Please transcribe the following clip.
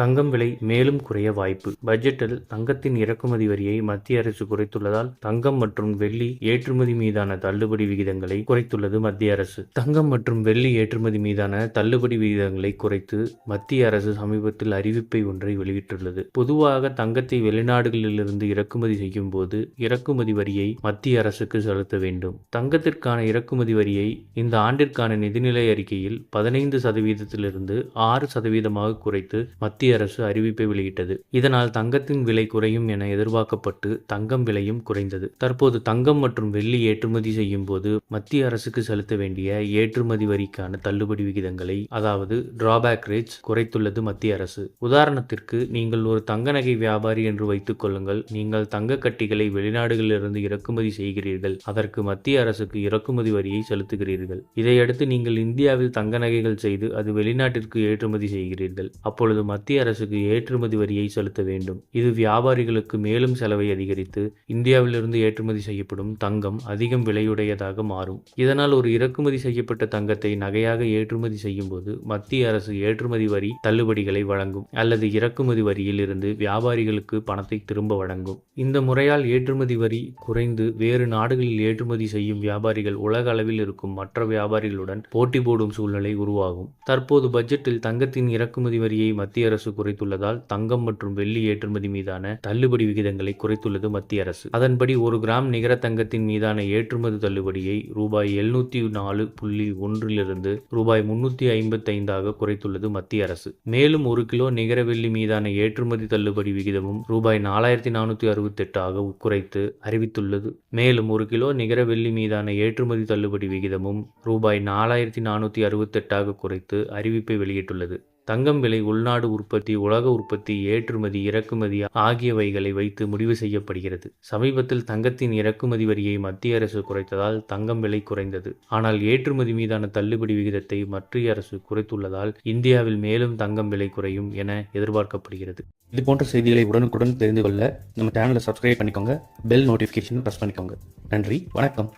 தங்கம் விலை மேலும் குறைய வாய்ப்பு. பட்ஜெட்டில் தங்கத்தின் இறக்குமதி வரியை மத்திய அரசு குறைத்துள்ளதால் தங்கம் மற்றும் வெள்ளி ஏற்றுமதி மீதான தள்ளுபடி விகிதங்களை குறைத்துள்ளது மத்திய அரசு. தங்கம் மற்றும் வெள்ளி ஏற்றுமதி மீதான தள்ளுபடி விகிதங்களை குறைத்து மத்திய அரசு சமீபத்தில் அறிவிப்பை ஒன்றை வெளியிட்டுள்ளது. பொதுவாக தங்கத்தை வெளிநாடுகளிலிருந்து இறக்குமதி செய்யும் போது இறக்குமதி வரியை மத்திய அரசுக்கு செலுத்த வேண்டும். தங்கத்திற்கான இறக்குமதி வரியை இந்த ஆண்டிற்கான நிதிநிலை அறிக்கையில் பதினைந்து சதவீதத்திலிருந்து ஆறு சதவீதமாக குறைத்து மத்திய அரசு அறிவிப்பை வெளியிட்டது. இதனால் தங்கத்தின் விலை குறையும் என எதிர்பார்க்கப்பட்டு தங்கம் விலையும் குறைந்தது. தற்போது தங்கம் மற்றும் வெள்ளி ஏற்றுமதி செய்யும் போது மத்திய அரசுக்கு செலுத்த வேண்டிய ஏற்றுமதி வரிக்கான தள்ளுபடி விகிதங்களை அதாவது டிராபேக் ரேட்ஸ் குறைத்துள்ளது மத்திய அரசு. உதாரணத்திற்கு நீங்கள் ஒரு தங்க நகை வியாபாரி என்று வைத்துக் கொள்ளுங்கள். நீங்கள் தங்க கட்டிகளை வெளிநாடுகளிலிருந்து இறக்குமதி செய்கிறீர்கள். அதற்கு மத்திய அரசுக்கு இறக்குமதி வரியை செலுத்துகிறீர்கள். இதையடுத்து நீங்கள் இந்தியாவில் தங்க நகைகள் செய்து அது வெளிநாட்டிற்கு ஏற்றுமதி செய்கிறீர்கள். அப்பொழுது மத்திய அரசுக்கு ஏற்றுமதி வரியை செலுத்த வேண்டும். இது வியாபாரிகளுக்கு மேலும் செலவை அதிகரித்து இந்தியாவிலிருந்து ஏற்றுமதி செய்யப்படும் தங்கம் அதிகம் விலையுடையதாக மாறும். இதனால் ஒரு இறக்குமதி செய்யப்பட்ட தங்கத்தை நகையாக ஏற்றுமதி செய்யும் போது மத்திய அரசு ஏற்றுமதி வரி தள்ளுபடிகளை வழங்கும் அல்லது இறக்குமதி வரியில் இருந்து வியாபாரிகளுக்கு பணத்தை திரும்ப வழங்கும். இந்த முறையால் ஏற்றுமதி வரி குறைந்து வேறு நாடுகளில் ஏற்றுமதி செய்யும் வியாபாரிகள் உலக அளவில் இருக்கும் மற்ற வியாபாரிகளுடன் போட்டி போடும் சூழ்நிலை உருவாகும். தற்போது பட்ஜெட்டில் தங்கத்தின் இறக்குமதி வரியை மத்திய அரசு குறைத்துள்ளதால் தங்கம் மற்றும் வெள்ளி ஏற்றுமதி மீதான தள்ளுபடி விகிதங்களை குறைத்துள்ளது மத்திய அரசு. அதன்படி ஒரு கிராம் நிகர தங்கத்தின் மீதான ஏற்றுமதி தள்ளுபடியை ரூபாய் எழுநூத்தி நாலு புள்ளி ஒன்றிலிருந்து ரூபாய் முன்னூத்தி ஐம்பத்தி ஐந்தாக குறைத்துள்ளது மத்திய அரசு. மேலும் ஒரு கிலோ நிகர வெள்ளி மீதான ஏற்றுமதி தள்ளுபடி விகிதமும் ரூபாய் நாலாயிரத்தி நானூத்தி அறுபத்தி எட்டாக குறைத்து அறிவித்துள்ளது. மேலும் ஒரு கிலோ நிகர வெள்ளி மீதான ஏற்றுமதி தள்ளுபடி விகிதமும் ரூபாய் நாலாயிரத்தி நானூத்தி அறுபத்தி எட்டாக குறைத்து அறிவிப்பை வெளியிட்டுள்ளது. தங்கம் விலை உள்நாடு உற்பத்தி உலக உற்பத்தி ஏற்றுமதி இறக்குமதி ஆகியவைகளை வைத்து முடிவு செய்யப்படுகிறது. சமீபத்தில் தங்கத்தின் இறக்குமதி வரியை மத்திய அரசு குறைத்ததால் தங்கம் விலை குறைந்தது. ஆனால் ஏற்றுமதி மீதான தள்ளுபடி விகிதத்தை மத்திய அரசு குறைத்துள்ளதால் இந்தியாவில் மேலும் தங்கம் விலை குறையும் என எதிர்பார்க்கப்படுகிறது. இது போன்ற செய்திகளை உடனுக்குடன் தெரிந்து கொள்ள நம்ம சேனலை சப்ஸ்கிரைப் பண்ணிக்கோங்க. பெல் நோட்டிஃபிகேஷன் ப்ரெஸ் பண்ணிக்கோங்க. நன்றி வணக்கம்.